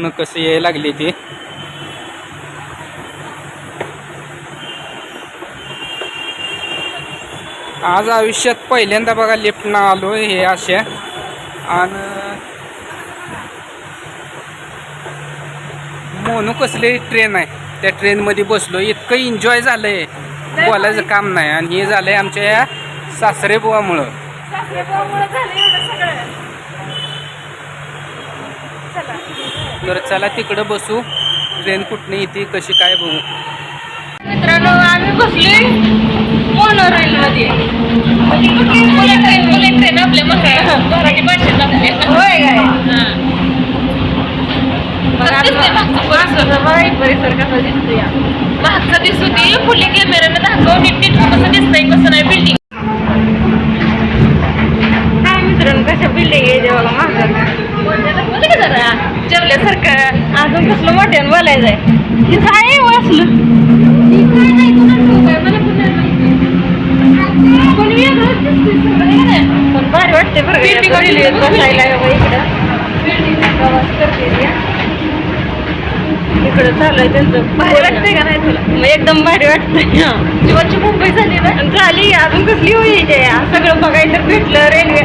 न कसं यायला लागली ती. आज आयुष्यात पहिल्यांदा बघा लिफ्टनं आलो हे अशा. आणि मोनू कसली ट्रेन आहे. त्या ट्रेनमध्ये बसलो इतकं एन्जॉय झालंय. बोलायचं काम नाही. आणि हे झालंय आमच्या या सासरे बुवामुळं तर चला तिकडं बसू. ट्रेन कुठनं येते कशी काय बघू. मित्रांनो आम्ही बसलोय मोनोरेल मध्ये म्हणजे कुठली बुलेट ट्रेन आपल्या मराठी भाषेत होय काय? परिसर कसा दिसतोय. मागचा दिसतोय पुढे कॅमेऱ्यानं दाखव. नीट नीट कसं दिसतंय? जरा जेवल्यासारखं अजून कसलं मोठ्यानं बोलायचं आहे? इथं आहे वाचलं पण भारी वाटते बरं बसायला इकडं. प्रवास करते. इकडं चालू आहे त्यांचं भारी वाटतंय का नाही तुला? मग एकदम भारी वाटतंय. जीवाची मुंबई झाली ना? झाली अजून कसली होईल ते सगळं बघायला तर भेटलं रेल्वे.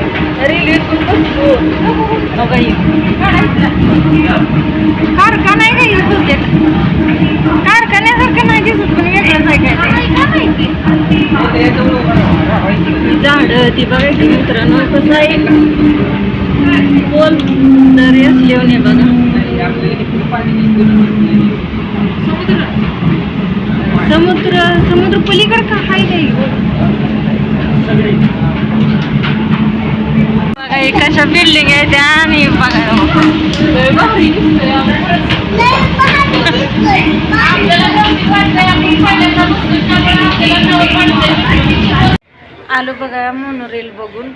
रेल्वेतून बसलो. बघा ही. कारखाना आहे का ही बहुतेक? कारखान्यासारखं नाही दिसत पण वेगळंच आहे काय ते. झाड ती बघायची मित्रांनो. कसं आहे? बोल. दरी असल्यावर नाही बघा. समुद्र समुद्र पलीकडे का हाय काही बघा कशा बिल्डिंग आहे त्या आणि बघा. आलो बघा मोनोरेल बघून.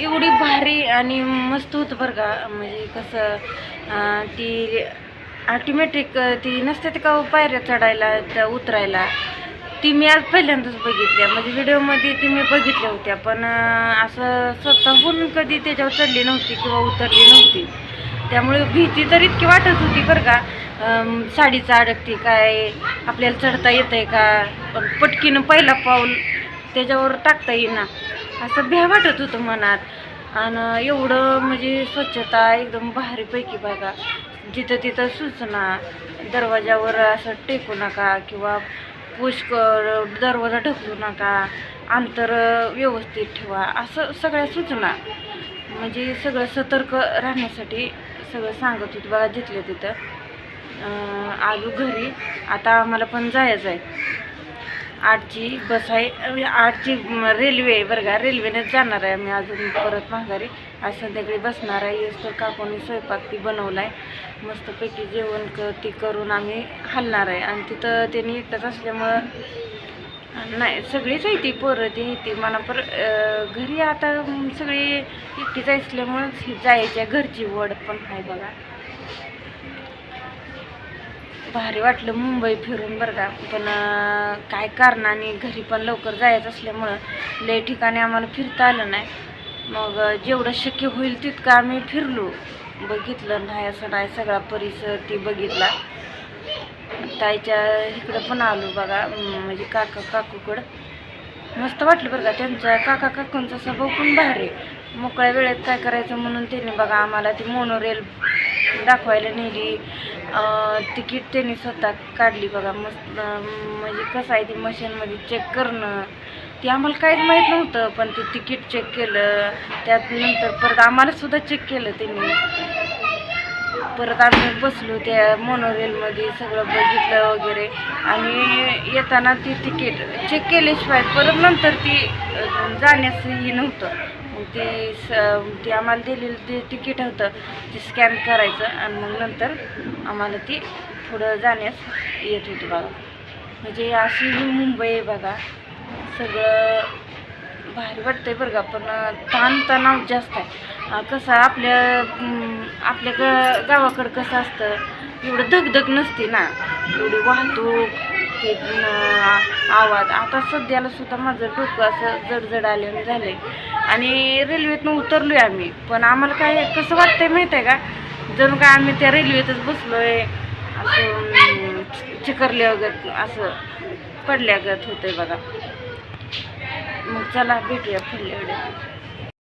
एवढी भारी आणि मस्त होतं बरं का. म्हणजे कसं ती ऑटोमॅटिक ती नसते ते का हो पायऱ्या चढायला त्या उतरायला. ती मी आज पहिल्यांदाच बघितल्या. म्हणजे व्हिडिओमध्ये ती मी बघितल्या होत्या पण असं स्वतःहून कधी त्याच्यावर चढली नव्हती किंवा उतरली नव्हती. त्यामुळे भीती तर इतकी वाटत होती बरं का. साडीचा साडीचं अडकते काय आपल्याला चढता येतंय का? पण पटकीनं पहिला पाऊल त्याच्यावर टाकता येईना. असं भ्या वाटत होतं मनात. आणि एवढं म्हणजे स्वच्छता एकदम भारीपैकी बघा. जिथं तिथं सूचना दरवाजावर असं टेकू नका किंवा पुष्कळ दरवाजा ढकलू नका. अंतर व्यवस्थित ठेवा. असं सगळ्या सूचना. म्हणजे सगळं सतर्क राहण्यासाठी सगळं सांगत होती बघा जिथल्या तिथं. अं, आलो घरी. आता आम्हाला पण जायचं आहे आठची बस आहे. आठची रेल्वे आहे बरं का. रेल्वेनेच जाणार आहे आम्ही अजून परत माघारी. आज संध्याकाळी बसणार आहे. येस तर काकोनी स्वयंपाक ती बनवला आहे मस्तपैकी जेवण क ती करून आम्ही हलणार आहे. आणि तिथं त्यांनी एकटंच असल्यामुळं नाही सगळीच आहे ती पोरं ती ती मला पर घरी आता सगळी एकटीच असल्यामुळं ही जायच्या घरची वड पण आहे बघा. भारी वाटलं मुंबई फिरून बरं का. पण काय काय कारणाने घरी पण लवकर जायचं असल्यामुळं लय ठिकाणी आम्हाला फिरता आलं नाही. मग जेवढं शक्य होईल तितकं आम्ही फिरलो. बघितलं नाही असं नाही सगळा परिसर ती बघितला. ताईच्या इकडं पण आलो बघा म्हणजे काका काकूकडं मस्त वाटलं बरं का त्यांच्या काका काकूंचा स्वभाव पण भारी मोकळ्या वेळेत काय करायचं म्हणून त्यांनी बघा आम्हाला ती मोनोरेल दाखवायला नेली. तिकीट त्यांनी स्वतः काढली बघा. मस्त म्हणजे कसं आहे ती मशीनमध्ये चेक करणं. ते आम्हाला काहीच माहीत नव्हतं पण ते तिकीट चेक केलं. त्यात नंतर परत आम्हालासुद्धा चेक केलं त्यांनी. परत आम्ही बसलो त्या मोनोरेलमध्ये सगळं बघितलं वगैरे. आणि येताना ती तिकीट चेक केल्याशिवाय परत नंतर ती जाण्यासही जाण्यास हे नव्हतं. ते स ते आम्हाला दिलेलं ते तिकीट होतं ते स्कॅन करायचं आणि मग नंतर आम्हाला ती पुढं जाण्यास येत होती बघा. म्हणजे अशी ही मुंबई आहे बघा. सगळं भारी वाटतंय बरं का पण ताण तणाव जास्त आहे. कसं आपल्या आपल्या ग गावाकडं कसं असतं एवढं धगधग नसते ना. एवढी वाहतूक ते आवाज. आता सध्याला सुद्धा माझं डोकं असं जडजड आले झाले आणि रेल्वेतनं उतरलो आहे आम्ही. पण आम्हाला काय कसं वाटतंय माहीत आहे का? जण का आम्ही त्या रेल्वेतच बसलो आहे असं चिकरल्यागत असं पडल्यागत होतं बघा. मग चला भेटूया फुडल्या